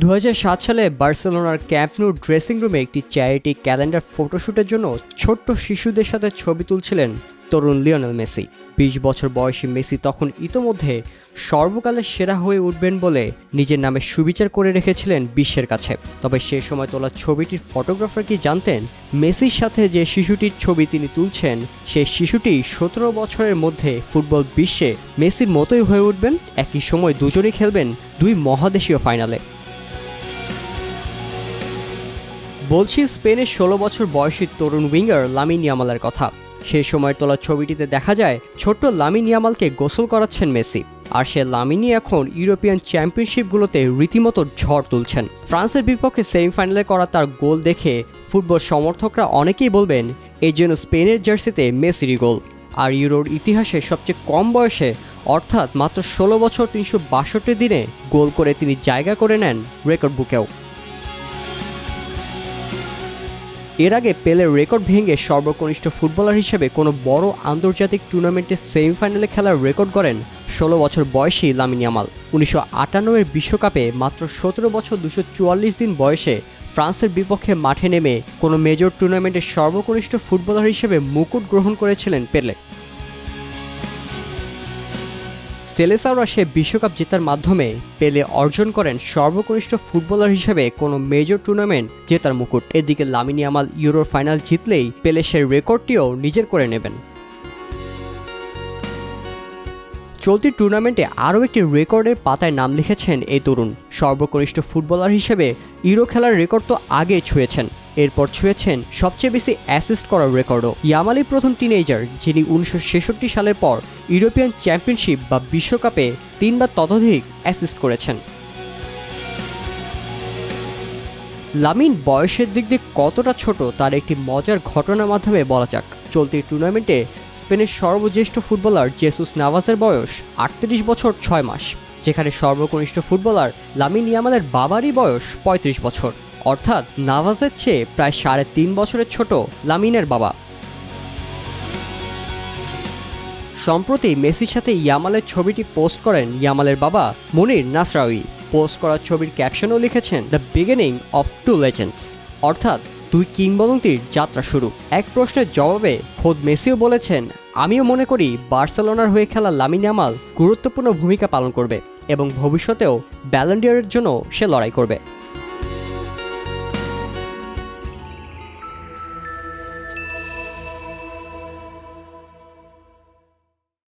দু হাজার সাত সালে বার্সেলোনার ক্যাম্পনুর ড্রেসিং রুমে একটি চ্যারিটি ক্যালেন্ডার ফটোশ্যুটের জন্য ছোট্ট শিশুদের সাথে ছবি তুলছিলেন তরুণ লিওনেল মেসি। বিশ বছর বয়সী মেসি তখন ইতোমধ্যে সর্বকালের সেরা হয়ে উঠবেন বলে নিজের নামে সুবিচার করে রেখেছিলেন বিশ্বের কাছে। তবে সে সময় তোলা ছবিটির ফটোগ্রাফার কি জানতেন? মেসির সাথে যে শিশুটির ছবি তিনি তুলছেন সেই শিশুটি সতেরো বছরের মধ্যে ফুটবল বিশ্বে মেসির মতোই হয়ে উঠবেন। একই সময় দুজনেই খেলবেন দুই মহাদেশীয় ফাইনালে। বলছি স্পেনের ষোলো বছর বয়সী তরুণ উইঙ্গার লামিন ইয়ামালের কথা। সেই সময়ের তোলা ছবিটিতে দেখা যায়, ছোট্ট লামিন ইয়ামালকে গোসল করাচ্ছেন মেসি, আর সে লামিনি এখন ইউরোপিয়ান চ্যাম্পিয়নশিপগুলোতে রীতিমতো ঝড় তুলছেন। ফ্রান্সের বিপক্ষে সেমিফাইনালে করা তার গোল দেখে ফুটবল সমর্থকরা অনেকেই বলবেন, এই জন্য স্পেনের জার্সিতে মেসিরই গোল। আর ইউরোর ইতিহাসে সবচেয়ে কম বয়সে, অর্থাৎ মাত্র ষোলো বছর তিনশো বাষট্টি দিনে গোল করে তিনি জায়গা করে নেন রেকর্ড বুকেও। এর আগে পেলে রেকর্ড ভেঙে সর্বকনিষ্ঠ ফুটবলার হিসেবে কোনো বড় আন্তর্জাতিক টুর্নামেন্টের সেমিফাইনালে খেলার রেকর্ড করেন ষোলো বছর বয়সী লামিন ইয়ামাল। উনিশশো আটানব্বই বিশ্বকাপে মাত্র সতেরো বছর দুশো চুয়াল্লিশ দিন বয়সে ফ্রান্সের বিপক্ষে মাঠে নেমে কোনো মেজর টুর্নামেন্টের সর্বকনিষ্ঠ ফুটবলার হিসেবে মুকুট গ্রহণ করেছিলেন পেলে। সেলেসাওরা সে বিশ্বকাপ জেতার মাধ্যমে পেলে অর্জন করেন সর্বকনিষ্ঠ ফুটবলার হিসেবে কোনো মেজর টুর্নামেন্ট জেতার মুকুট। এদিকে লামিনী আমাল ইউরোর ফাইনাল জিতলেই পেলে সে রেকর্ডটিও নিজের করে নেবেন। চলতি টুর্নামেন্টে আরও একটি রেকর্ডের পাতায় নাম লিখেছেন এই তরুণ। সর্বকনিষ্ঠ ফুটবলার হিসেবে ইউরো খেলার রেকর্ড তো আগে ছুঁয়েছেন। এরপর ছুঁয়েছেন সবচেয়ে বেশি অ্যাসিস্ট করার রেকর্ডও। ইয়ামালি প্রথম টিনেজার যিনি উনিশশো ছেষট্টি সালের পর ইউরোপিয়ান চ্যাম্পিয়নশিপ বা বিশ্বকাপে তিনবার ততোধিক অ্যাসিস্ট করেছেন। লামিন বয়সের দিক দিয়ে কতটা ছোট তার একটি মজার ঘটনার মাধ্যমে বলা যাক। চলতি টুর্নামেন্টে স্পেনের সর্বজ্যেষ্ঠ ফুটবলার জেসুস নাভাসের বয়স আটত্রিশ বছর ছয় মাস, যেখানে সর্বকনিষ্ঠ ফুটবলার লামিন ইয়ামালের বাবারই বয়স ৩৫ বছর। অর্থাৎ নাভাসের চেয়ে প্রায় সাড়ে তিন বছরের ছোট লামিনের বাবা। সম্প্রতি মেসির সাথে ইয়ামালের ছবিটি পোস্ট করেন ইয়ামালের বাবা মনির নাসরাউই পোস্ট করা ছবির ক্যাপশনও লিখেছেন the beginning of two legends অর্থাৎ দুই কিংবদন্তির যাত্রা শুরু। এক প্রশ্নের জবাবে খোদ মেসিও বলেছেন, আমিও মনে করি বার্সেলোনার হয়ে খেলা লামিন আমাল গুরুত্বপূর্ণ ভূমিকা পালন করবে এবং ভবিষ্যতেও ব্যালেন্ডিয়ারের জন্য সে লড়াই করবে।